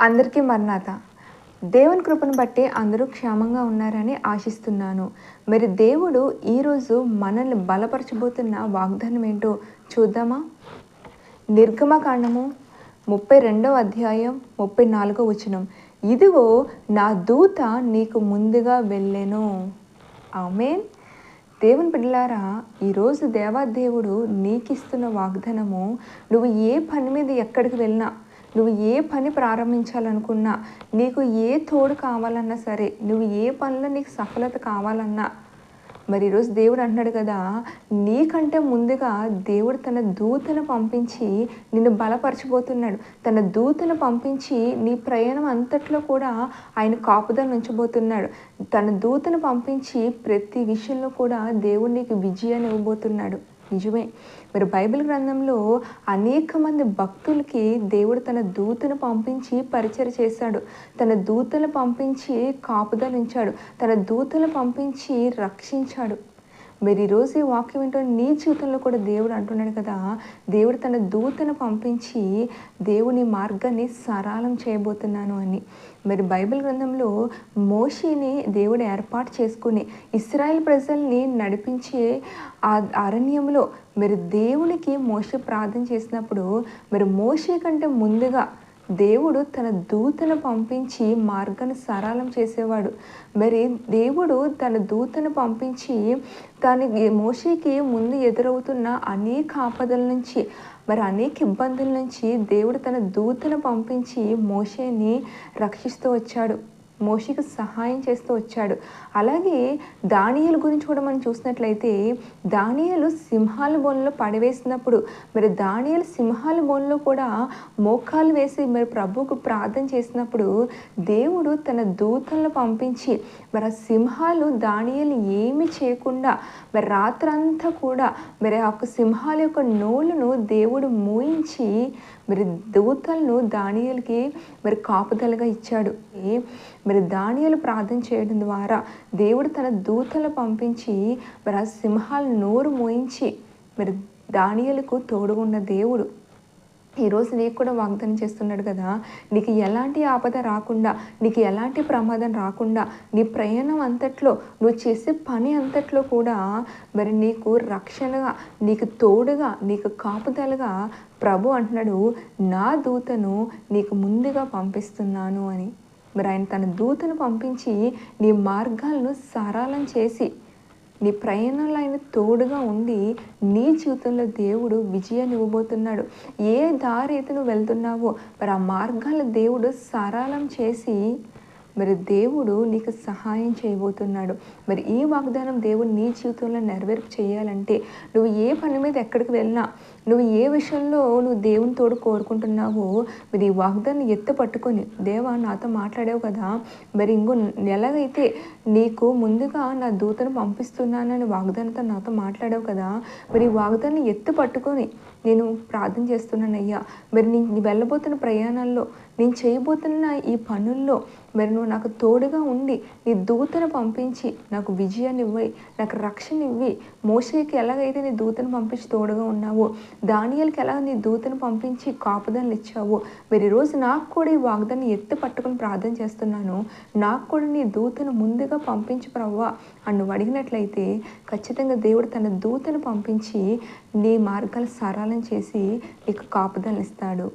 అందరికీ మరణాత దేవుని కృపను బట్టి అందరూ క్షేమంగా ఉన్నారని ఆశిస్తున్నాను. మరి దేవుడు ఈరోజు మనల్ని బలపరచబోతున్న వాగ్దానం ఏంటో చూద్దామా? నిర్గమకాండము ముప్పై రెండవ అధ్యాయం ముప్పై నాలుగో వచనం. ఇదిగో నా దూత నీకు ముందుగా వెళ్ళెను. ఆమెన్. దేవుని బిడ్డలారా ఈరోజు దేవాదేవుడు నీకిస్తున్న వాగ్దానము నువ్వు ఏ పని మీద ఎక్కడికి వెళ్ళినా నువ్వు ఏ పని ప్రారంభించాలనుకున్నా నీకు ఏ తోడు కావాలన్నా సరే నువ్వు ఏ పనిలో నీకు సఫలత కావాలన్నా మరి ఈరోజు దేవుడు అంటున్నాడు కదా నీకంటే ముందుగా దేవుడు తన దూతను పంపించి నిన్ను బలపరచబోతున్నాడు. తన దూతను పంపించి నీ ప్రయాణం అంతట్లో కూడా ఆయన కాపుదల ఉంచబోతున్నాడు తన దూతను పంపించి ప్రతి విషయంలో కూడా దేవుడు నీకు విజయాన్ని ఇవ్వబోతున్నాడు. నిజమే. మరి బైబిల్ గ్రంథంలో అనేక మంది భక్తులకి దేవుడు తన దూతను పంపించి పరిచయం చేశాడు. తన దూతను పంపించి కాపుదలించాడు తన దూతను పంపించి రక్షించాడు. మరి ఈరోజు ఈ వాక్యం ఏంటో నీ జీవితంలో కూడా దేవుడు అంటున్నాడు కదా. దేవుడు తన దూతను పంపించి దేవుని మార్గాన్ని సరళం చేయబోతున్నాను అని. మరి బైబిల్ గ్రంథంలో మోషిని దేవుడు ఏర్పాటు చేసుకుని ఇస్రాయల్ ప్రజల్ని నడిపించే ఆ అరణ్యంలో మరి దేవునికి మోష ప్రార్థన చేసినప్పుడు మరి మోషే కంటే ముందుగా దేవుడు తన దూతను పంపించి మార్గాన్ని సరళం చేసేవాడు. మరి దేవుడు తన దూతను పంపించి తన మోషేకి ముందు ఎదురవుతున్న అనేక ఆపదల నుంచి మరి అనేక ఇబ్బందుల నుంచి దేవుడు తన దూతను పంపించి మోషేని రక్షిస్తూ వచ్చాడు. మోషికి సహాయం చేస్తూ వచ్చాడు. అలాగే దానియలు గురించి కూడా మనం చూసినట్లయితే దానియలు సింహాల బోన్లో పడవేసినప్పుడు మరి దానియలు సింహాల బోన్లో కూడా మోకాలు వేసి మరి ప్రభువుకు ప్రార్థన చేసినప్పుడు దేవుడు తన దూతలను పంపించి మరి ఆ సింహాలు దానియలు ఏమి చేయకుండా మరి రాత్రంతా కూడా మరి ఆ సింహాల యొక్క నోళ్ళను దేవుడు మూయించి మరి దూతలను దానియలకి మరి కాపుదలగా ఇచ్చాడు. మరి దానియలు ప్రార్థన చేయడం ద్వారా దేవుడు తన దూతలు పంపించి మరి ఆ సింహాల నోరు మోయించి మరి దానియలకు తోడుగున్న దేవుడు. ఈరోజు నీకు కూడా వాగ్దానం చేస్తున్నాడు కదా నీకు ఎలాంటి ఆపద రాకుండా నీకు ఎలాంటి ప్రమాదం రాకుండా నీ ప్రయాణం అంతట్లో నువ్వు చేసే పని అంతట్లో కూడా మరి నీకు రక్షణగా నీకు తోడుగా నీకు కాపుదలగా ప్రభు అంటున్నాడు నా దూతను నీకు ముందుగా పంపిస్తున్నాను అని. మరి ఆయన తన దూతను పంపించి నీ మార్గాలను సరళం చేసి నీ ప్రయాణంలో ఆయన తోడుగా ఉండి నీ జీవితంలో దేవుడు విజయాన్ని ఇవ్వబోతున్నాడు. ఏ దారి అయితే నువ్వు వెళ్తున్నావో మరి ఆ మార్గాలు దేవుడు సరళం చేసి మరి దేవుడు నీకు సహాయం చేయబోతున్నాడు. మరి ఈ వాగ్దానం దేవుడు నీ జీవితంలో నెరవేర్పు చేయాలంటే నువ్వు ఏ పని మీద ఎక్కడికి వెళ్ళినా నువ్వు ఏ విషయంలో నువ్వు దేవుని తోడు కోరుకుంటున్నావో మరి ఈ వాగ్దాన్ని ఎత్తు పట్టుకొని దేవా నాతో మాట్లాడావు కదా మరి ఇంకో ఎలాగైతే నీకు ముందుగా నా దూతను పంపిస్తున్నానని వాగ్దానంతో నాతో మాట్లాడావు కదా మరి ఈ వాగ్దాన్ని ఎత్తు పట్టుకొని నేను ప్రార్థన చేస్తున్నానయ్యా. మరి నేను వెళ్ళబోతున్న ప్రయాణాల్లో నేను చేయబోతున్న ఈ పనుల్లో మరి నువ్వు నాకు తోడుగా ఉండి నీ దూతను పంపించి నాకు విజయాన్ని ఇవ్వి నాకు రక్షణ ఇవ్వి మోసేకి ఎలాగైతే నీ దూతను పంపించి తోడుగా ఉన్నావో దానియల్కి ఎలా నీ దూతను పంపించి కాపుదనలు ఇచ్చావో? మరి ఈరోజు నాకు కూడా ఈ వాగ్దాన్ని ఎత్తి పట్టుకొని ప్రార్థన చేస్తున్నాను. నాకు కూడా నీ దూతను ముందుగా పంపించి ప్రవ్వా అని నువ్వు అడిగినట్లయితే ఖచ్చితంగా దేవుడు తన దూతను పంపించి నీ మార్గాలు సరళం చేసి నీకు కాపుదనలు ఇస్తాడు.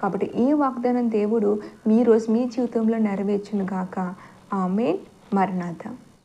కాబట్టి ఈ వాగ్దానం దేవుడు మీ రోజు మీ జీవితంలో నెరవేర్చును గాక. ఆమె మరణాథ